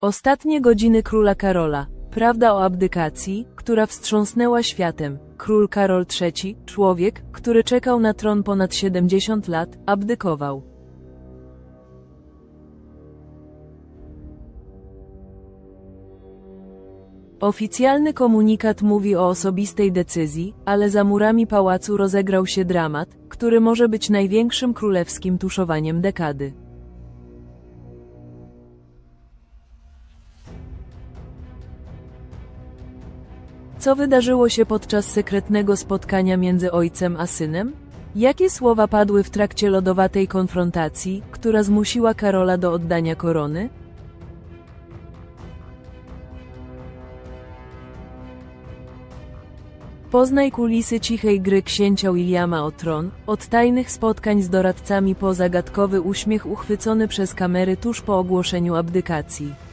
Ostatnie godziny króla Karola. Prawda o abdykacji, która wstrząsnęła światem. Król Karol III, człowiek, który czekał na tron ponad 70 lat, abdykował. Oficjalny komunikat mówi o osobistej decyzji, ale za murami pałacu rozegrał się dramat, który może być największym królewskim tuszowaniem dekady. Co wydarzyło się podczas sekretnego spotkania między ojcem a synem? Jakie słowa padły w trakcie lodowatej konfrontacji, która zmusiła Karola do oddania korony? Poznaj kulisy cichej gry księcia Williama o tron, od tajnych spotkań z doradcami po zagadkowy uśmiech uchwycony przez kamery tuż po ogłoszeniu abdykacji.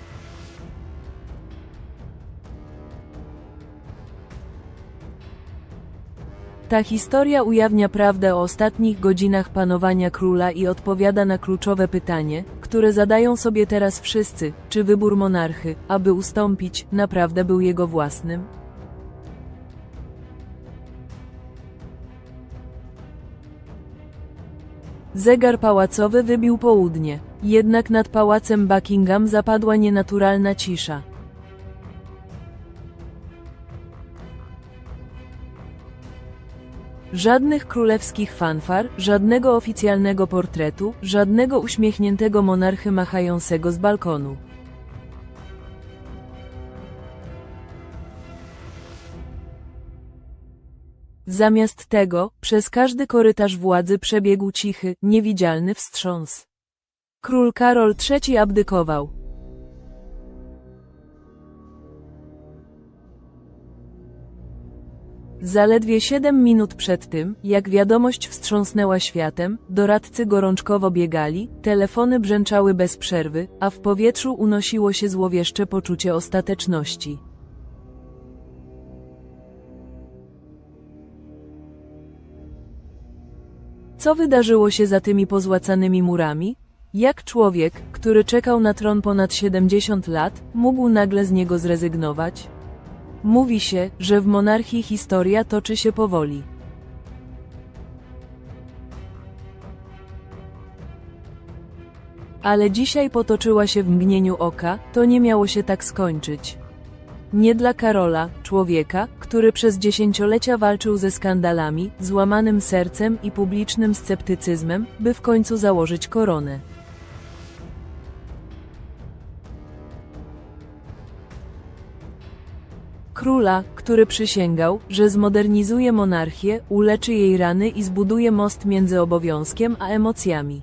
Ta historia ujawnia prawdę o ostatnich godzinach panowania króla i odpowiada na kluczowe pytanie, które zadają sobie teraz wszyscy, czy wybór monarchy, aby ustąpić, naprawdę był jego własnym? Zegar pałacowy wybił południe, jednak nad pałacem Buckingham zapadła nienaturalna cisza. Żadnych królewskich fanfar, żadnego oficjalnego portretu, żadnego uśmiechniętego monarchy machającego z balkonu. Zamiast tego, przez każdy korytarz władzy przebiegł cichy, niewidzialny wstrząs. Król Karol III abdykował. Zaledwie siedem minut przed tym, jak wiadomość wstrząsnęła światem, doradcy gorączkowo biegali, telefony brzęczały bez przerwy, a w powietrzu unosiło się złowieszcze poczucie ostateczności. Co wydarzyło się za tymi pozłacanymi murami? Jak człowiek, który czekał na tron ponad 70 lat, mógł nagle z niego zrezygnować? Mówi się, że w monarchii historia toczy się powoli. Ale dzisiaj potoczyła się w mgnieniu oka, to nie miało się tak skończyć. Nie dla Karola, człowieka, który przez dziesięciolecia walczył ze skandalami, złamanym sercem i publicznym sceptycyzmem, by w końcu założyć koronę. Króla, który przysięgał, że zmodernizuje monarchię, uleczy jej rany i zbuduje most między obowiązkiem a emocjami.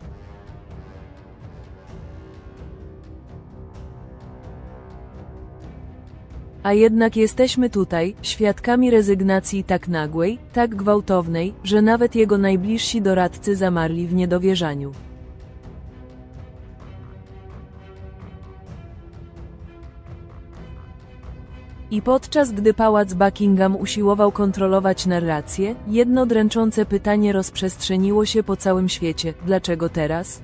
A jednak jesteśmy tutaj, świadkami rezygnacji tak nagłej, tak gwałtownej, że nawet jego najbliżsi doradcy zamarli w niedowierzaniu. I podczas gdy pałac Buckingham usiłował kontrolować narrację, jedno dręczące pytanie rozprzestrzeniło się po całym świecie: dlaczego teraz?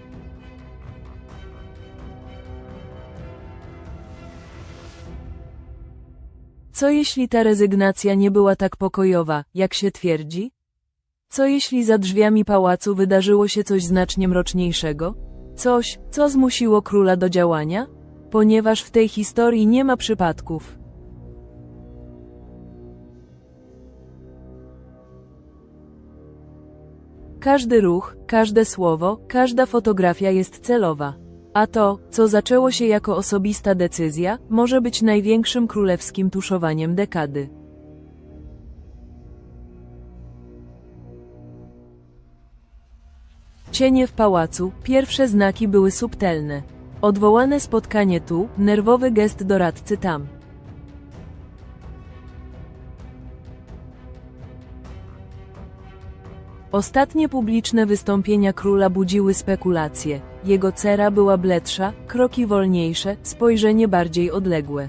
Co jeśli ta rezygnacja nie była tak pokojowa, jak się twierdzi? Co jeśli za drzwiami pałacu wydarzyło się coś znacznie mroczniejszego? Coś, co zmusiło króla do działania? Ponieważ w tej historii nie ma przypadków. Każdy ruch, każde słowo, każda fotografia jest celowa. A to, co zaczęło się jako osobista decyzja, może być największym królewskim tuszowaniem dekady. Cienie w pałacu, pierwsze znaki były subtelne. Odwołane spotkanie tu, nerwowy gest doradcy tam. Ostatnie publiczne wystąpienia króla budziły spekulacje. Jego cera była bledsza, kroki wolniejsze, spojrzenie bardziej odległe.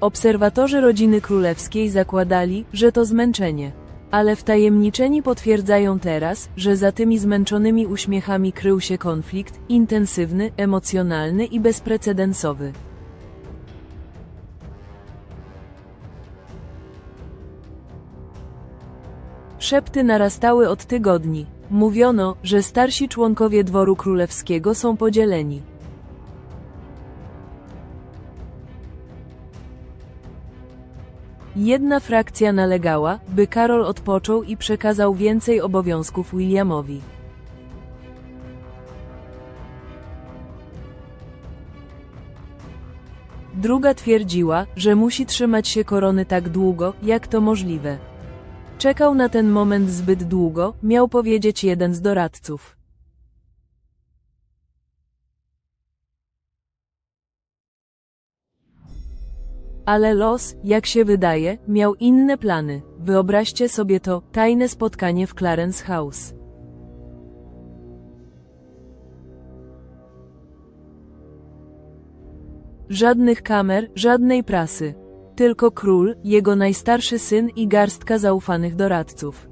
Obserwatorzy rodziny królewskiej zakładali, że to zmęczenie. Ale wtajemniczeni potwierdzają teraz, że za tymi zmęczonymi uśmiechami krył się konflikt, intensywny, emocjonalny i bezprecedensowy. Szepty narastały od tygodni. Mówiono, że starsi członkowie dworu królewskiego są podzieleni. Jedna frakcja nalegała, by Karol odpoczął i przekazał więcej obowiązków Williamowi. Druga twierdziła, że musi trzymać się korony tak długo, jak to możliwe. Czekał na ten moment zbyt długo, miał powiedzieć jeden z doradców. Ale los, jak się wydaje, miał inne plany. Wyobraźcie sobie to, tajne spotkanie w Clarence House. Żadnych kamer, żadnej prasy. Tylko król, jego najstarszy syn i garstka zaufanych doradców.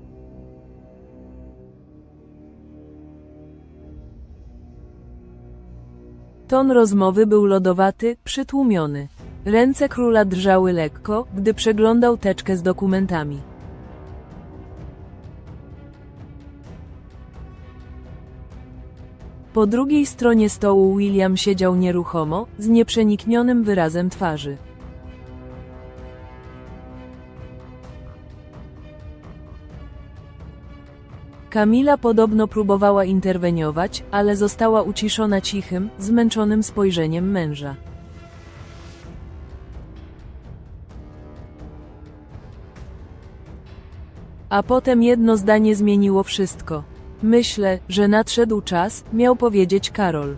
Ton rozmowy był lodowaty, przytłumiony. Ręce króla drżały lekko, gdy przeglądał teczkę z dokumentami. Po drugiej stronie stołu William siedział nieruchomo, z nieprzeniknionym wyrazem twarzy. Kamila podobno próbowała interweniować, ale została uciszona cichym, zmęczonym spojrzeniem męża. A potem jedno zdanie zmieniło wszystko. Myślę, że nadszedł czas, miał powiedzieć Karol.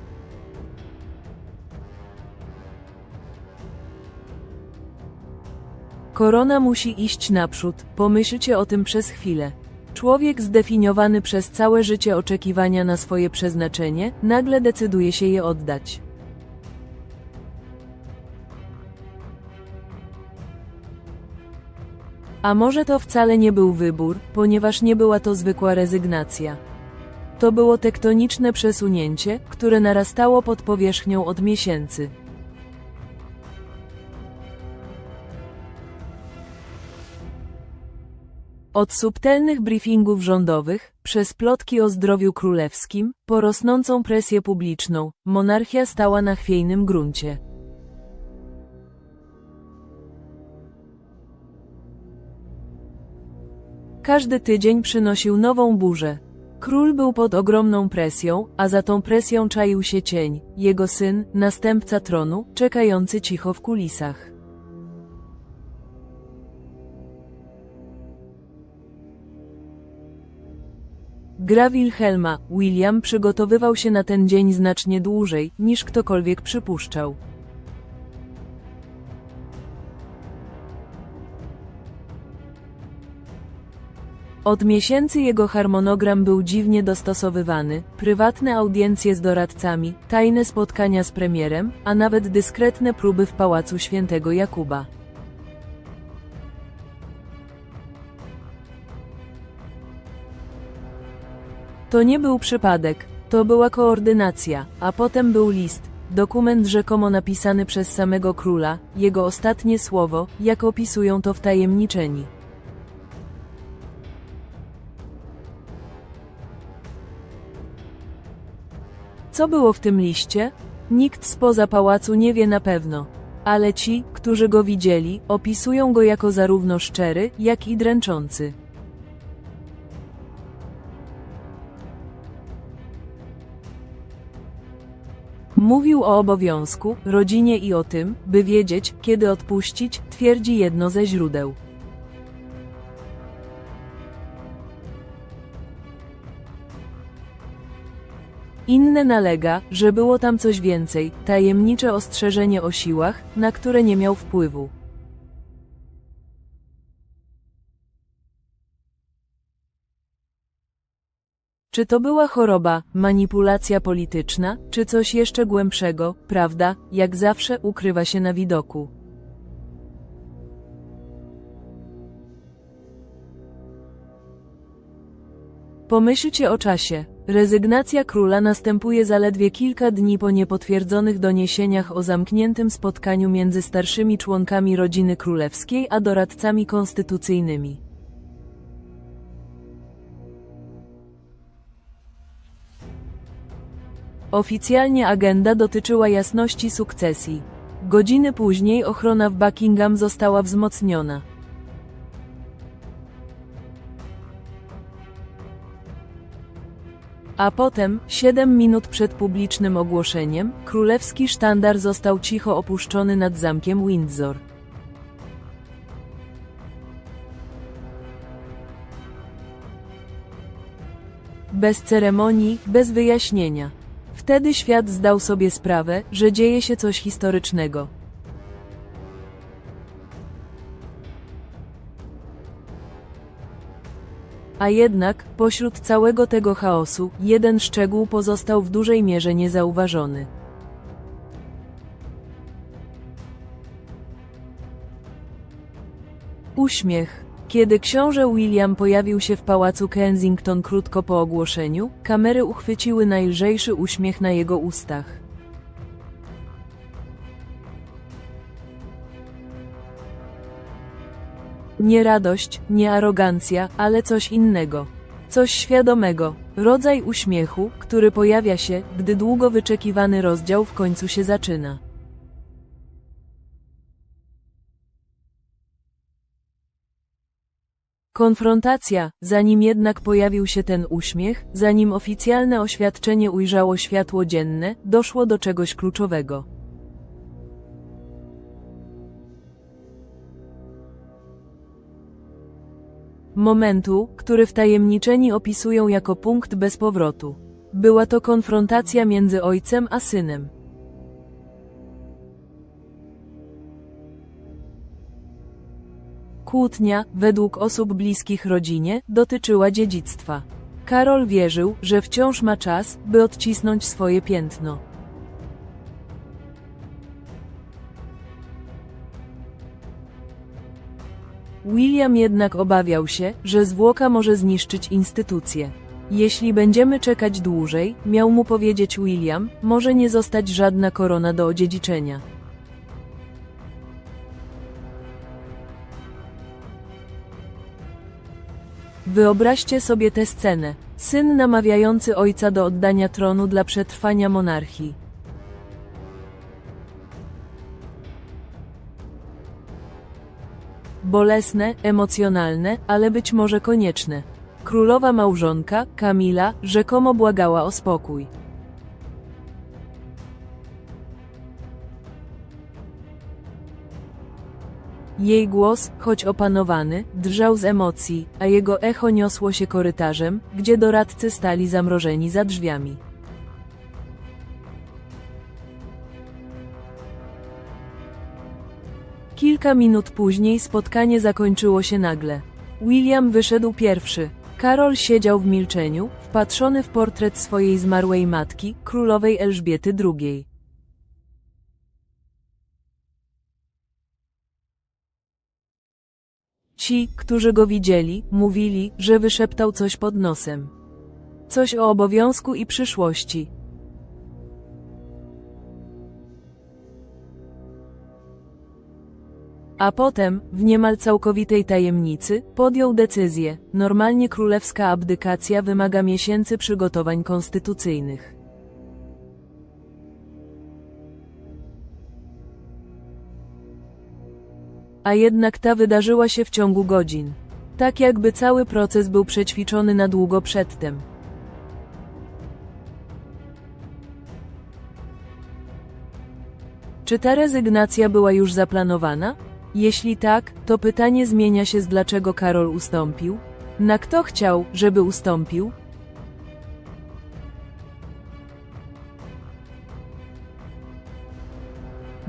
Korona musi iść naprzód, pomyślcie o tym przez chwilę. Człowiek zdefiniowany przez całe życie oczekiwania na swoje przeznaczenie, nagle decyduje się je oddać. A może to wcale nie był wybór, ponieważ nie była to zwykła rezygnacja. To było tektoniczne przesunięcie, które narastało pod powierzchnią od miesięcy. Od subtelnych briefingów rządowych, przez plotki o zdrowiu królewskim, po rosnącą presję publiczną, monarchia stała na chwiejnym gruncie. Każdy tydzień przynosił nową burzę. Król był pod ogromną presją, a za tą presją czaił się cień, jego syn, następca tronu, czekający cicho w kulisach. Gra Wilhelma, William przygotowywał się na ten dzień znacznie dłużej, niż ktokolwiek przypuszczał. Od miesięcy jego harmonogram był dziwnie dostosowywany, prywatne audiencje z doradcami, tajne spotkania z premierem, a nawet dyskretne próby w pałacu świętego Jakuba. To nie był przypadek, to była koordynacja, a potem był list, dokument rzekomo napisany przez samego króla, jego ostatnie słowo, jak opisują to wtajemniczeni. Co było w tym liście? Nikt spoza pałacu nie wie na pewno. Ale ci, którzy go widzieli, opisują go jako zarówno szczery, jak i dręczący. Mówił o obowiązku, rodzinie i o tym, by wiedzieć, kiedy odpuścić, twierdzi jedno ze źródeł. Inne nalega, że było tam coś więcej, tajemnicze ostrzeżenie o siłach, na które nie miał wpływu. Czy to była choroba, manipulacja polityczna, czy coś jeszcze głębszego, prawda, jak zawsze ukrywa się na widoku. Pomyślcie o czasie. Rezygnacja króla następuje zaledwie kilka dni po niepotwierdzonych doniesieniach o zamkniętym spotkaniu między starszymi członkami rodziny królewskiej a doradcami konstytucyjnymi. Oficjalnie agenda dotyczyła jasności sukcesji. Godziny później ochrona w Buckingham została wzmocniona. A potem, siedem minut przed publicznym ogłoszeniem, królewski sztandar został cicho opuszczony nad zamkiem Windsor. Bez ceremonii, bez wyjaśnienia. Wtedy świat zdał sobie sprawę, że dzieje się coś historycznego. A jednak, pośród całego tego chaosu, jeden szczegół pozostał w dużej mierze niezauważony. Uśmiech. Kiedy książę William pojawił się w pałacu Kensington krótko po ogłoszeniu, kamery uchwyciły najlżejszy uśmiech na jego ustach. Nie radość, nie arogancja, ale coś innego. Coś świadomego. Rodzaj uśmiechu, który pojawia się, gdy długo wyczekiwany rozdział w końcu się zaczyna. Konfrontacja, zanim jednak pojawił się ten uśmiech, zanim oficjalne oświadczenie ujrzało światło dzienne, doszło do czegoś kluczowego. Momentu, który wtajemniczeni opisują jako punkt bez powrotu. Była to konfrontacja między ojcem a synem. Kłótnia, według osób bliskich rodzinie, dotyczyła dziedzictwa. Karol wierzył, że wciąż ma czas, by odcisnąć swoje piętno. William jednak obawiał się, że zwłoka może zniszczyć instytucję. Jeśli będziemy czekać dłużej, miał mu powiedzieć William, może nie zostać żadna korona do odziedziczenia. Wyobraźcie sobie tę scenę. Syn namawiający ojca do oddania tronu dla przetrwania monarchii. Bolesne, emocjonalne, ale być może konieczne. Królowa małżonka, Kamila, rzekomo błagała o spokój. Jej głos, choć opanowany, drżał z emocji, a jego echo niosło się korytarzem, gdzie doradcy stali zamrożeni za drzwiami. Kilka minut później spotkanie zakończyło się nagle. William wyszedł pierwszy. Karol siedział w milczeniu, wpatrzony w portret swojej zmarłej matki, królowej Elżbiety II. Ci, którzy go widzieli, mówili, że wyszeptał coś pod nosem. Coś o obowiązku i przyszłości. A potem, w niemal całkowitej tajemnicy, podjął decyzję. Normalnie królewska abdykacja wymaga miesięcy przygotowań konstytucyjnych. A jednak ta wydarzyła się w ciągu godzin. Tak jakby cały proces był przećwiczony na długo przedtem. Czy ta rezygnacja była już zaplanowana? Jeśli tak, to pytanie zmienia się z dlaczego Karol ustąpił? Na kto chciał, żeby ustąpił?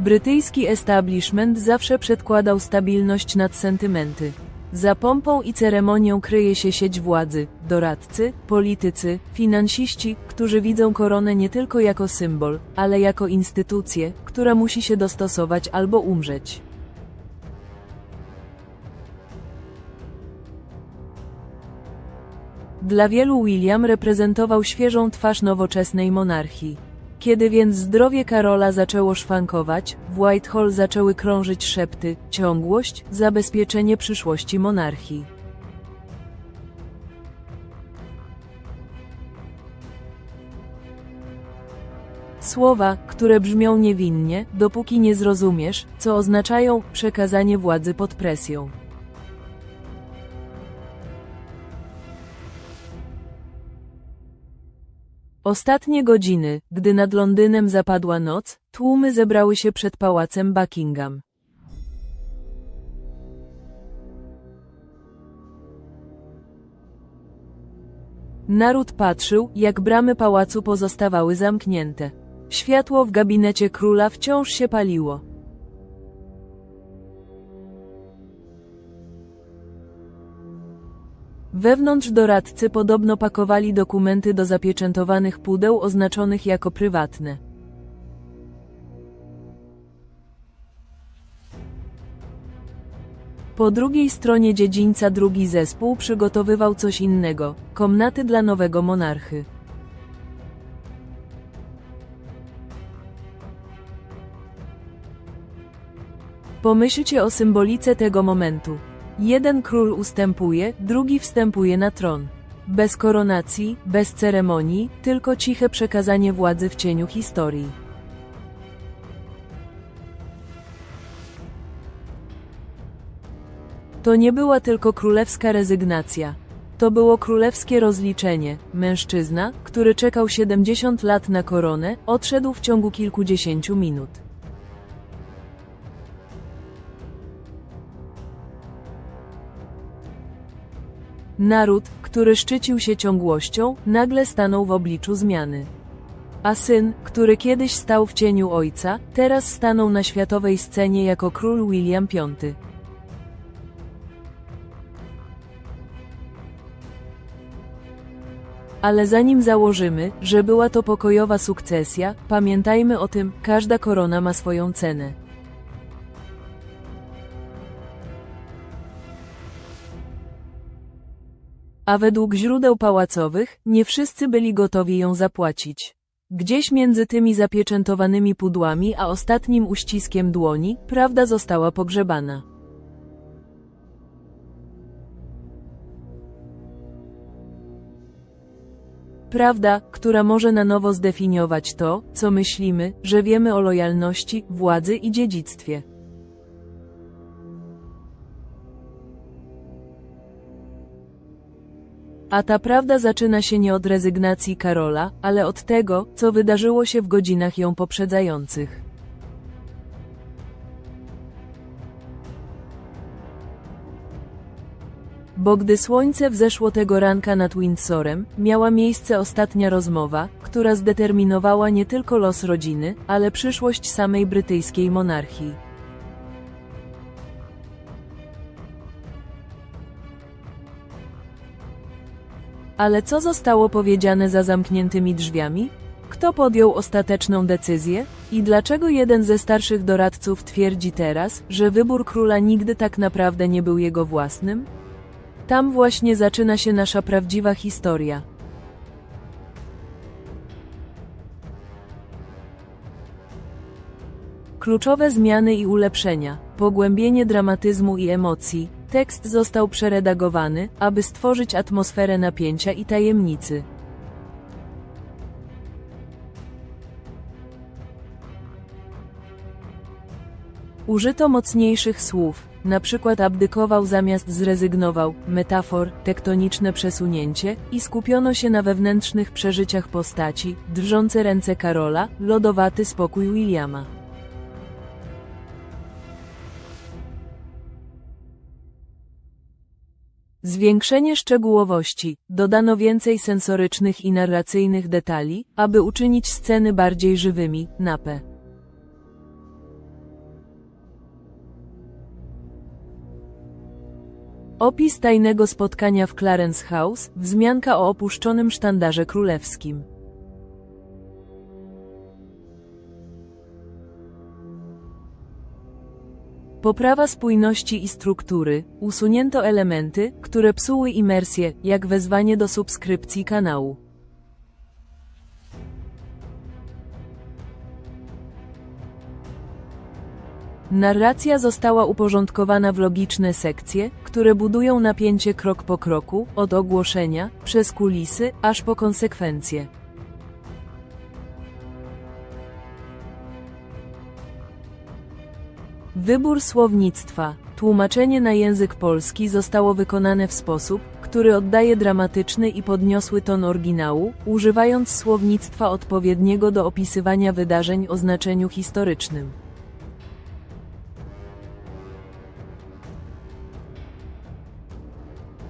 Brytyjski establishment zawsze przedkładał stabilność nad sentymenty. Za pompą i ceremonią kryje się sieć władzy, doradcy, politycy, finansiści, którzy widzą koronę nie tylko jako symbol, ale jako instytucję, która musi się dostosować albo umrzeć. Dla wielu William reprezentował świeżą twarz nowoczesnej monarchii. Kiedy więc zdrowie Karola zaczęło szwankować, w Whitehall zaczęły krążyć szepty, ciągłość, zabezpieczenie przyszłości monarchii. Słowa, które brzmią niewinnie, dopóki nie zrozumiesz, co oznaczają przekazanie władzy pod presją. Ostatnie godziny, gdy nad Londynem zapadła noc, tłumy zebrały się przed pałacem Buckingham. Naród patrzył, jak bramy pałacu pozostawały zamknięte. Światło w gabinecie króla wciąż się paliło. Wewnątrz doradcy podobno pakowali dokumenty do zapieczętowanych pudeł oznaczonych jako prywatne. Po drugiej stronie dziedzińca drugi zespół przygotowywał coś innego komnaty dla nowego monarchy. Pomyślcie o symbolice tego momentu. Jeden król ustępuje, drugi wstępuje na tron. Bez koronacji, bez ceremonii, tylko ciche przekazanie władzy w cieniu historii. To nie była tylko królewska rezygnacja. To było królewskie rozliczenie. Mężczyzna, który czekał 70 lat na koronę, odszedł w ciągu kilkudziesięciu minut. Naród, który szczycił się ciągłością, nagle stanął w obliczu zmiany. A syn, który kiedyś stał w cieniu ojca, teraz stanął na światowej scenie jako król William V. Ale zanim założymy, że była to pokojowa sukcesja, pamiętajmy o tym, każda korona ma swoją cenę. A według źródeł pałacowych, nie wszyscy byli gotowi ją zapłacić. Gdzieś między tymi zapieczętowanymi pudłami a ostatnim uściskiem dłoni, prawda została pogrzebana. Prawda, która może na nowo zdefiniować to, co myślimy, że wiemy o lojalności, władzy i dziedzictwie. A ta prawda zaczyna się nie od rezygnacji Karola, ale od tego, co wydarzyło się w godzinach ją poprzedzających. Bo gdy słońce wzeszło tego ranka nad Windsorem, miała miejsce ostatnia rozmowa, która zdeterminowała nie tylko los rodziny, ale przyszłość samej brytyjskiej monarchii. Ale co zostało powiedziane za zamkniętymi drzwiami? Kto podjął ostateczną decyzję? I dlaczego jeden ze starszych doradców twierdzi teraz, że wybór króla nigdy tak naprawdę nie był jego własnym? Tam właśnie zaczyna się nasza prawdziwa historia. Kluczowe zmiany i ulepszenia, pogłębienie dramatyzmu i emocji. Tekst został przeredagowany, aby stworzyć atmosferę napięcia i tajemnicy. Użyto mocniejszych słów, na przykład abdykował zamiast zrezygnował, metafor, tektoniczne przesunięcie, i skupiono się na wewnętrznych przeżyciach postaci, drżące ręce Karola, lodowaty spokój Williama. Zwiększenie szczegółowości, dodano więcej sensorycznych i narracyjnych detali, aby uczynić sceny bardziej żywymi, napę. Opis tajnego spotkania w Clarence House, wzmianka o opuszczonym sztandarze królewskim. Poprawa spójności i struktury, usunięto elementy, które psuły imersję, jak wezwanie do subskrypcji kanału. Narracja została uporządkowana w logiczne sekcje, które budują napięcie krok po kroku, od ogłoszenia, przez kulisy, aż po konsekwencje. Wybór słownictwa, tłumaczenie na język polski zostało wykonane w sposób, który oddaje dramatyczny i podniosły ton oryginału, używając słownictwa odpowiedniego do opisywania wydarzeń o znaczeniu historycznym.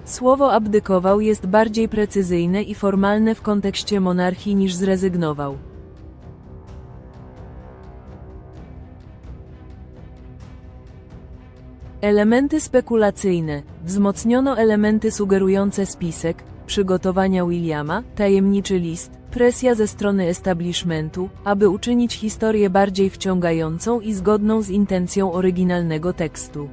Słowo abdykował jest bardziej precyzyjne i formalne w kontekście monarchii niż zrezygnował. Elementy spekulacyjne. Wzmocniono elementy sugerujące spisek, przygotowania Williama, tajemniczy list, presja ze strony establishmentu, aby uczynić historię bardziej wciągającą i zgodną z intencją oryginalnego tekstu.